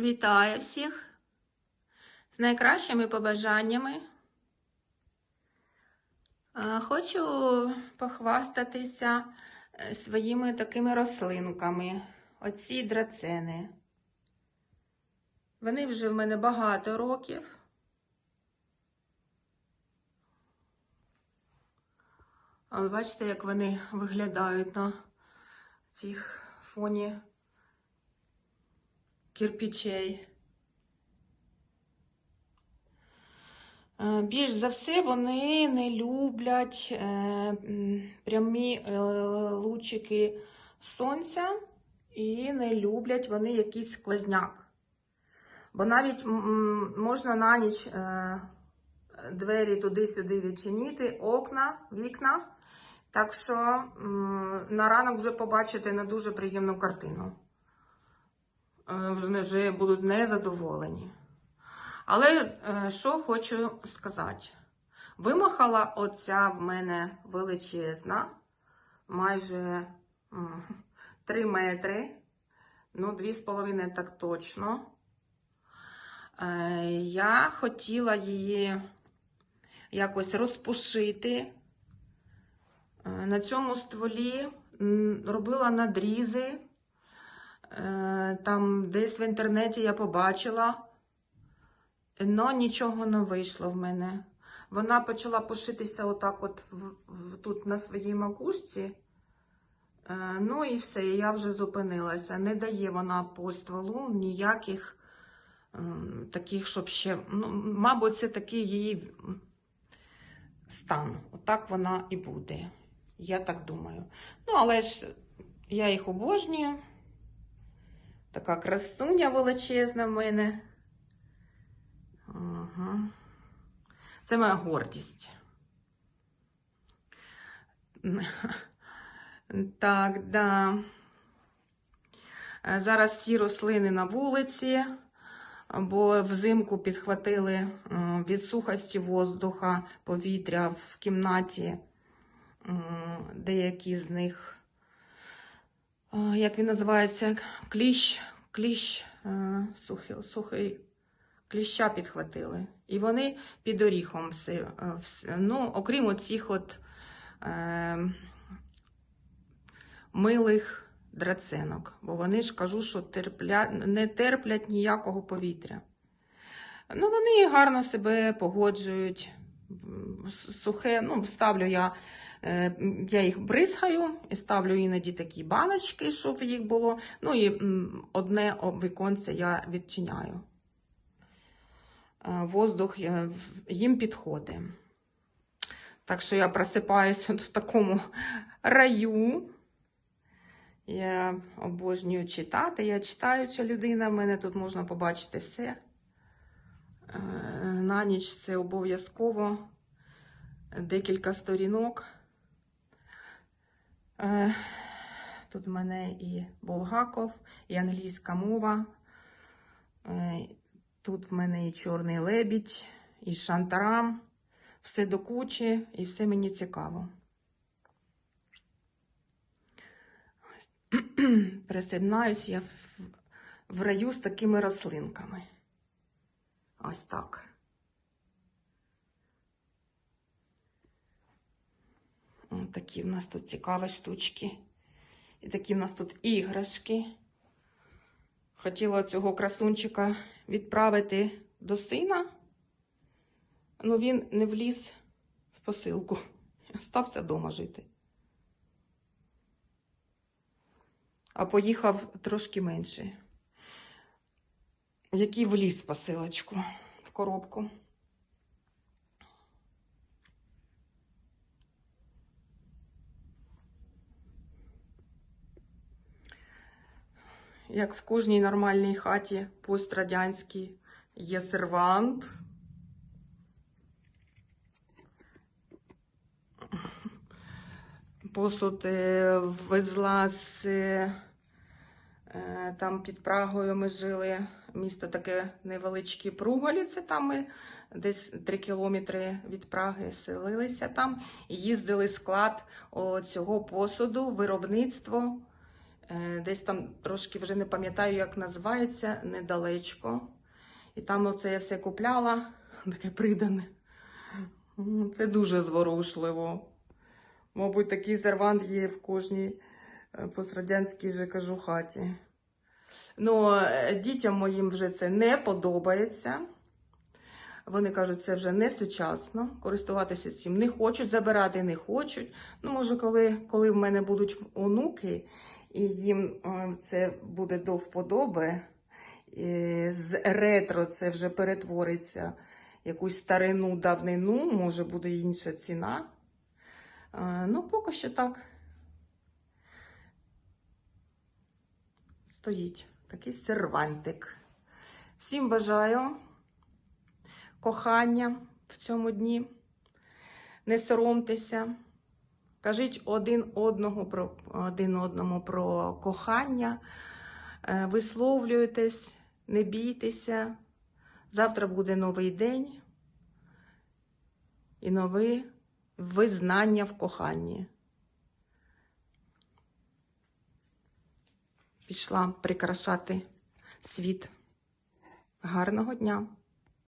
Вітаю всіх з найкращими побажаннями. Хочу похвастатися е, своїми такими рослинками. Оці драцени. Вони вже в мене багато років. Бачите, як вони виглядають на цих фоні кирпичей. Е, Більш за все вони не люблять е, прямі е, лучики сонця і не люблять вони якийсь сквозняк. Бо навіть можна на ніч двері туди-сюди відчинити, окна, вікна. Так що на ранок вже побачите не дуже приємну картину. Е, Вони вже будуть незадоволені. Але е, що хочу сказати? Вимахала оця в мене величезна, майже 3 метри, ну, 2,5 так точно. Е, Я хотіла її якось розпушити. Е, На цьому стволі робила надрізи. Е, Там десь в інтернеті я побачила, але нічого не вийшло в мене. Вона почала пошитися отак от тут на своїй макушці. Е, Ну і все, я вже зупинилася. Не дає вона по стволу ніяких ем, таких, щоб ще. Ну, мабуть, це такий її стан. Отак вона і буде. Я так думаю. Ну, але ж я їх обожнюю. Така красуня величезна в мене. Ага. Це моя гордість. Так, да. Зараз всі рослини на вулиці, бо взимку підхватили е, від сухості воздуха, повітря в кімнаті. Деякі з них, як він називається, кліщ, кліщ, е, сухий, сухий кліща підхватили. І вони під оріхом все. е. Ну, окрім оцих от е, милих драценок. Бо вони ж кажу, що терпля... не терплять ніякого повітря. Ну, вони гарно себе погоджують. Сухе, ну, ставлю я, я їх бризгаю і ставлю іноді такі баночки, щоб їх було. Ну і одне віконце я відчиняю. Е, Воздух е, їм підходить. Так що я просипаюся в такому раю. Я обожнюю читати. Я читаюча людина, в мене тут можна побачити все. Е, На ніч це обов'язково декілька сторінок. Е, Тут в мене і Булгаков, і англійська мова. Е, Тут в мене і Чорний лебідь, і Шантарам. Все до кучі, і все мені цікаво. Присибнаюсь я в, раю з такими рослинками. Ось так. Ось такі в нас тут цікаві штучки. І такі в нас тут іграшки. Хотіла цього красунчика відправити до сина, але він не вліз в посилку. Стався вдома жити. А поїхав трошки менше. Який вліз в посилочку, в коробку. Як в кожній нормальній хаті пострадянській є сервант. Посуд е, везла з е, там під Прагою ми жили. Місто таке невеличке Пруголіце. Там ми десь 3 кілометри від Праги селилися там і їздили склад цього посуду, виробництво Десь там трошки вже не пам'ятаю, як називається, недалечко. І там оце я все купляла, таке придане. Це дуже зворушливо. Мабуть, такий сервант є в кожній е, пострадянській же кажу хаті. Ну, е, дітям моїм вже це не подобається. Вони кажуть, це вже не сучасно. Користуватися цим не хочуть, забирати не хочуть. Ну, може, коли, коли в мене будуть онуки, і їм е, це буде до вподоби, з ретро це вже перетвориться якусь старину, давнину, може буде інша ціна. Е, Ну, поки що так. Стоїть такий сервантик. Всім бажаю кохання в цьому дні. Не соромтеся. Кажіть один, одного про, один одному про кохання. Е, Висловлюйтесь, не бійтеся. Завтра буде новий день і нове визнання в коханні. Пішла прикрашати світ. Гарного дня!